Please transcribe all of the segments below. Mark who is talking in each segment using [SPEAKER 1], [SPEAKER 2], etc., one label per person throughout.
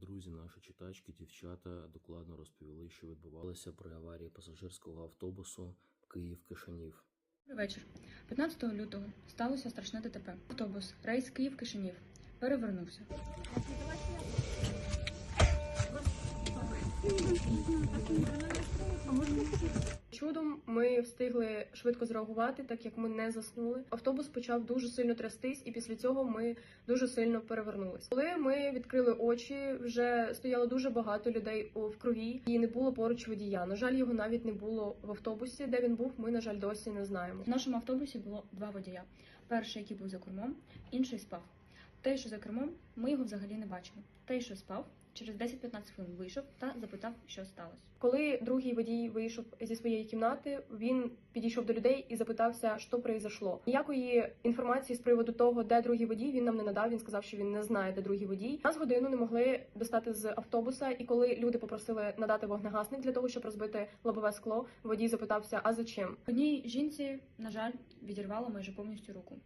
[SPEAKER 1] Друзі, наші читачки, дівчата докладно розповіли, що відбувалося при аварії пасажирського автобусу Київ-Кишинів.
[SPEAKER 2] Добрий вечір. 15 лютого сталося страшне ДТП. Автобус рейс Київ-Кишинів перевернувся.
[SPEAKER 3] Ми встигли швидко зреагувати, так як ми не заснули. Автобус почав дуже сильно трястись, і після цього ми дуже сильно перевернулись. Коли ми відкрили очі, вже стояло дуже багато людей в крові, і не було поруч водія. На жаль, його навіть не було в автобусі. Де він був, ми на жаль досі не знаємо.
[SPEAKER 2] В нашому автобусі було два водія. Перший, який був за кермом, інший спав. Той, що за кермом, ми його взагалі не бачили. Той, що спав, через 10-15 хвилин вийшов та запитав, що сталося.
[SPEAKER 3] Коли другий водій вийшов зі своєї кімнати, він підійшов до людей і запитався, що произошло. Ніякої інформації з приводу того, де другий водій, він нам не надав. Він сказав, що він не знає, де другий водій. Нас годину не могли достати з автобуса. І коли люди попросили надати вогнегасник для того, щоб розбити лобове скло, водій запитався: а зачем?
[SPEAKER 2] Одній жінці, на жаль, відірвало майже повністю руку.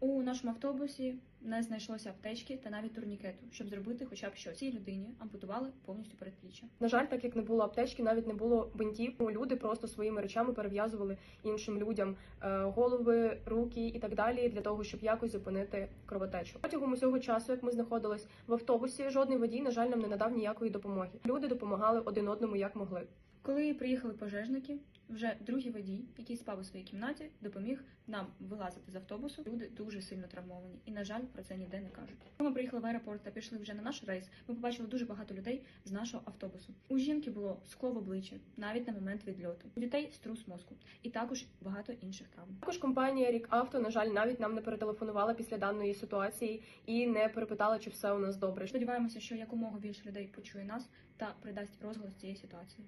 [SPEAKER 2] У нашому автобусі не знайшлося аптечки та навіть турнікету, щоб зробити хоча б що цій людині ампутували повністю передпліччя.
[SPEAKER 3] На жаль, так як не було аптечки, навіть не було бинтів. Люди просто своїми речами перев'язували іншим людям е, голови, руки і так далі, для того, щоб якось зупинити кровотечу. Протягом усього часу, як ми знаходились в автобусі, жодний водій, на жаль, нам не надав ніякої допомоги. Люди допомагали один одному як могли.
[SPEAKER 2] Коли приїхали пожежники, вже другий водій, який спав у своїй кімнаті, допоміг нам вилазити з автобусу. Люди дуже сильно травмовані, і на жаль, про це ніде не кажуть. Коли ми приїхали в аеропорт та пішли вже на наш рейс, ми побачили дуже багато людей з нашого автобусу. У жінки було скло в обличчі, навіть на момент відльоту. У дітей струс мозку, і також багато інших травм.
[SPEAKER 3] Також компанія Рік Авто, на жаль, навіть нам не перетелефонувала після даної ситуації і не перепитала, чи все у нас добре.
[SPEAKER 2] Сподіваємося, що якомога більше людей почує нас та придасть розголос цієї ситуації.